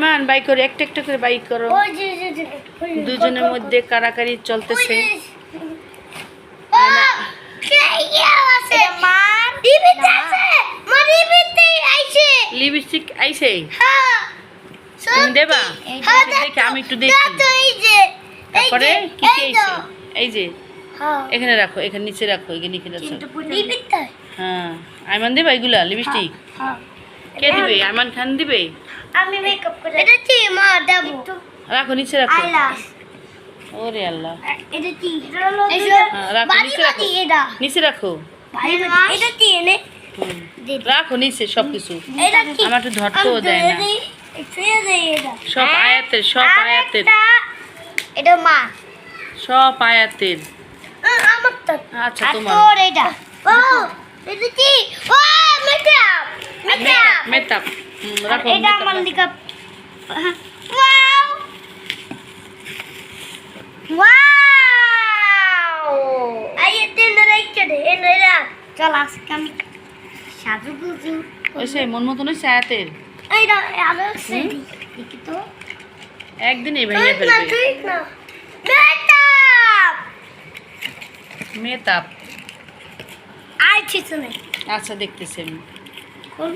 Ayman bike করে একটা একটা করে বাইক করো দুজনের মধ্যে কারাকারি চলতেছে। লিপস্টিক আইছে হ্যাঁ। তুমি দেবা? দেখি, আমি একটু দেখি। দেখো, এই যে, এই তারপরে কি কি এই আইছে এই যে হ্যাঁ। এখানে রাখো এখানে নিচে রাখো এখানে নিচে রাখো হ্যাঁ আইমান দেবা এগুলা লিপস্টিক হ্যাঁ। কে দিবে? খান দিবে? আমি মেকআপ করে এটা কি? মা দেবো। রাখো নিচে রাখো। ওরে আল্লাহ। এটা কি? হ্যাঁ, রাখো, নিচে রাখো। নিচে রাখো। এটা কি এনে। রাখো নিচে সব কিছু এটা কি? আমার একটু ধরতেও দেয় না। সব আয়াতের সব আয়াতের। এটা মা। সব আয়াতের। আমার তো আচ্ছা তোমার। তোর এটা। ও এটা কি ও মেকআপ মেকআপ রাখো এটা আমার মেকআপ ওয়াও ওয়াও আই রেখে দে চল আজকে আমি সাজু গুজু ওইসে মন মতন সেটি দেখি তো একদিনই ভেঙে ঠিক না ঠিক না মেকআপ মেতাপ আই ঠিক না আচ্ছা দেখতেছি আমি